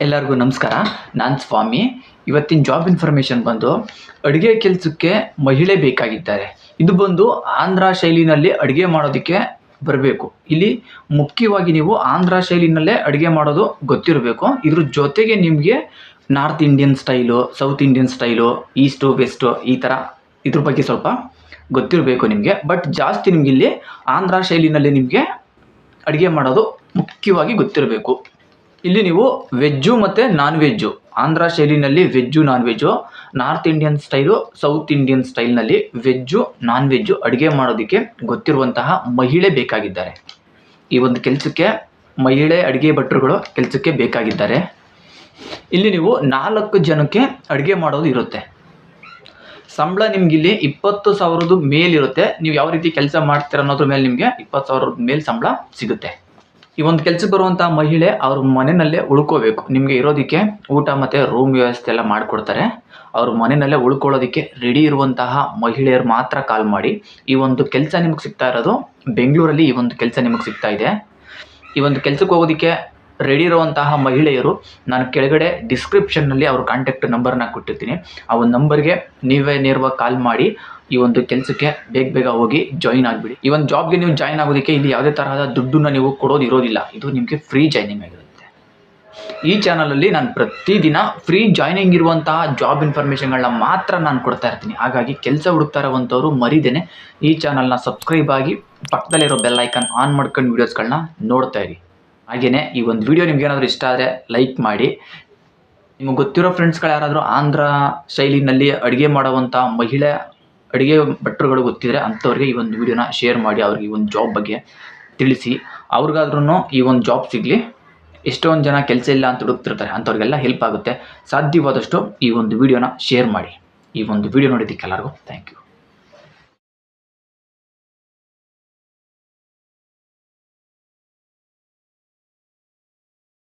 ಎಲ್ಲರಿಗೂ ನಮಸ್ಕಾರ. ನಾನು ಸ್ವಾಮಿ. ಇವತ್ತಿನ ಜಾಬ್ ಇನ್ಫಾರ್ಮೇಷನ್ ಬಂದು ಅಡುಗೆ ಕೆಲಸಕ್ಕೆ ಮಹಿಳೆ ಬೇಕಾಗಿದ್ದಾರೆ. ಇದು ಬಂದು ಆಂಧ್ರ ಶೈಲಿನಲ್ಲಿ ಅಡುಗೆ ಮಾಡೋದಕ್ಕೆ ಬರಬೇಕು. ಇಲ್ಲಿ ಮುಖ್ಯವಾಗಿ ನೀವು ಆಂಧ್ರ ಶೈಲಿನಲ್ಲೇ ಅಡುಗೆ ಮಾಡೋದು ಗೊತ್ತಿರಬೇಕು. ಇದ್ರ ಜೊತೆಗೆ ನಿಮಗೆ north Indian style, south Indian style, east, west ಈ ಥರ ಇದ್ರ ಬಗ್ಗೆ ಸ್ವಲ್ಪ ಗೊತ್ತಿರಬೇಕು ನಿಮಗೆ. ಬಟ್ ಜಾಸ್ತಿ ನಿಮಗಿಲ್ಲಿ ಆಂಧ್ರ ಶೈಲಿನಲ್ಲಿ ನಿಮಗೆ ಅಡುಗೆ ಮಾಡೋದು ಮುಖ್ಯವಾಗಿ ಗೊತ್ತಿರಬೇಕು. ಇಲ್ಲಿ ನೀವು ವೆಜ್ಜು ಮತ್ತು non veg Andhra ಶೈಲಿನಲ್ಲಿ veg non veg north Indian style, south Indian ಸ್ಟೈಲ್ನಲ್ಲಿ veg non veg ಅಡುಗೆ ಮಾಡೋದಕ್ಕೆ ಗೊತ್ತಿರುವಂತಹ ಮಹಿಳೆ ಬೇಕಾಗಿದ್ದಾರೆ. ಈ ಒಂದು ಕೆಲಸಕ್ಕೆ ಮಹಿಳೆ ಅಡುಗೆ ಭಟ್ರುಗಳು ಕೆಲಸಕ್ಕೆ ಬೇಕಾಗಿದ್ದಾರೆ. ಇಲ್ಲಿ ನೀವು ನಾಲ್ಕು ಜನಕ್ಕೆ ಅಡುಗೆ ಮಾಡೋದು ಇರುತ್ತೆ. ಸಂಬಳ ನಿಮ್ಗೆ ಇಲ್ಲಿ ಇಪ್ಪತ್ತು ಸಾವಿರದ ಮೇಲಿರುತ್ತೆ. ನೀವು ಯಾವ ರೀತಿ ಕೆಲಸ ಮಾಡ್ತೀರ ಅನ್ನೋದ್ರ ಮೇಲೆ ನಿಮಗೆ ಇಪ್ಪತ್ತು ಸಾವಿರದ ಮೇಲೆ ಸಂಬಳ ಸಿಗುತ್ತೆ. ಈ ಒಂದು ಕೆಲ್ಸಕ್ಕೆ ಬರುವಂಥ ಮಹಿಳೆ ಅವ್ರ ಮನೆಯಲ್ಲೇ ಉಳ್ಕೋಬೇಕು. ನಿಮಗೆ ಇರೋದಕ್ಕೆ ಊಟ ಮತ್ತು ರೂಮ್ ವ್ಯವಸ್ಥೆ ಎಲ್ಲ ಮಾಡಿಕೊಡ್ತಾರೆ. ಅವ್ರ ಮನೆಯಲ್ಲೇ ಉಳ್ಕೊಳ್ಳೋದಕ್ಕೆ ರೆಡಿ ಇರುವಂತಹ ಮಹಿಳೆಯರು ಮಾತ್ರ ಕಾಲ್ ಮಾಡಿ. ಈ ಒಂದು ಕೆಲಸ ನಿಮಗೆ ಸಿಗ್ತಾ ಇರೋದು ಬೆಂಗಳೂರಲ್ಲಿ ಈ ಒಂದು ಕೆಲಸ ನಿಮಗೆ ಸಿಗ್ತಾ ಇದೆ. ಈ ಒಂದು ಕೆಲಸಕ್ಕೆ ಹೋಗೋದಕ್ಕೆ ರೆಡಿ ಇರುವಂತಹ ಮಹಿಳೆಯರು, ನಾನು ಕೆಳಗಡೆ ಡಿಸ್ಕ್ರಿಪ್ಷನ್ನಲ್ಲಿ ಅವ್ರ ಕಾಂಟ್ಯಾಕ್ಟ್ ನಂಬರ್ನ ಕೊಟ್ಟಿರ್ತೀನಿ. ಆ ಒಂದು ನಂಬರ್ಗೆ ನೀವೇ ನೇರವಾಗಿ ಕಾಲ್ ಮಾಡಿ, ಈ ಒಂದು ಕೆಲಸಕ್ಕೆ ಬೇಗ ಬೇಗ ಹೋಗಿ ಜಾಯಿನ್ ಆಗಿಬಿಡಿ. ಈ ಒಂದು ಜಾಬ್ಗೆ ನೀವು ಜಾಯಿನ್ ಆಗೋದಕ್ಕೆ ಇಲ್ಲಿ ಯಾವುದೇ ತರಹದ ದುಡ್ಡನ್ನ ನೀವು ಕೊಡೋದು ಇರೋದಿಲ್ಲ. ಇದು ನಿಮಗೆ ಫ್ರೀ ಜಾಯ್ನಿಂಗ್ ಆಗಿರುತ್ತೆ. ಈ ಚಾನಲಲ್ಲಿ ನಾನು ಪ್ರತಿದಿನ ಫ್ರೀ ಜಾಯ್ನಿಂಗ್ ಇರುವಂತಹ ಜಾಬ್ ಇನ್ಫಾರ್ಮೇಷನ್ಗಳನ್ನ ಮಾತ್ರ ನಾನು ಕೊಡ್ತಾ ಇರ್ತೀನಿ. ಹಾಗಾಗಿ ಕೆಲಸ ಹುಡುಕ್ತಾ ಇರುವಂಥವ್ರು ಮರಿದೇನೆ ಈ ಚಾನಲ್ನ ಸಬ್ಸ್ಕ್ರೈಬ್ ಆಗಿ ಪಕ್ಕದಲ್ಲಿರೋ ಬೆಲ್ ಐಕನ್ ಆನ್ ಮಾಡ್ಕೊಂಡು ವೀಡಿಯೋಸ್ಗಳನ್ನ ನೋಡ್ತಾ ಇರಿ. ಹಾಗೆಯೇ ಈ ಒಂದು ವಿಡಿಯೋ ನಿಮ್ಗೆ ಏನಾದರೂ ಇಷ್ಟ ಆದರೆ ಲೈಕ್ ಮಾಡಿ. ನಿಮಗೆ ಗೊತ್ತಿರೋ ಫ್ರೆಂಡ್ಸ್ಗಳು ಯಾರಾದರೂ ಆಂಧ್ರ ಶೈಲಿನಲ್ಲಿ ಅಡುಗೆ ಮಾಡುವಂಥ ಮಹಿಳೆ ಅಡುಗೆ ಭಟ್ರುಗಳು ಗೊತ್ತಿದ್ರೆ ಅಂಥವ್ರಿಗೆ ಈ ಒಂದು ವಿಡಿಯೋನ ಶೇರ್ ಮಾಡಿ, ಅವ್ರಿಗೆ ಈ ಒಂದು ಜಾಬ್ ಬಗ್ಗೆ ತಿಳಿಸಿ. ಅವ್ರಿಗಾದ್ರೂ ಈ ಒಂದು ಜಾಬ್ ಸಿಗಲಿ. ಎಷ್ಟೊಂದು ಜನ ಕೆಲಸ ಇಲ್ಲ ಅಂತ ಹುಡುಕ್ತಿರ್ತಾರೆ, ಅಂಥವ್ರಿಗೆಲ್ಲ ಹೆಲ್ಪ್ ಆಗುತ್ತೆ. ಸಾಧ್ಯವಾದಷ್ಟು ಈ ಒಂದು ವಿಡಿಯೋನ ಶೇರ್ ಮಾಡಿ. ಈ ಒಂದು ವಿಡಿಯೋ ನೋಡಿದ್ದಕ್ಕೆ ಎಲ್ಲರಿಗೂ ಥ್ಯಾಂಕ್ ಯು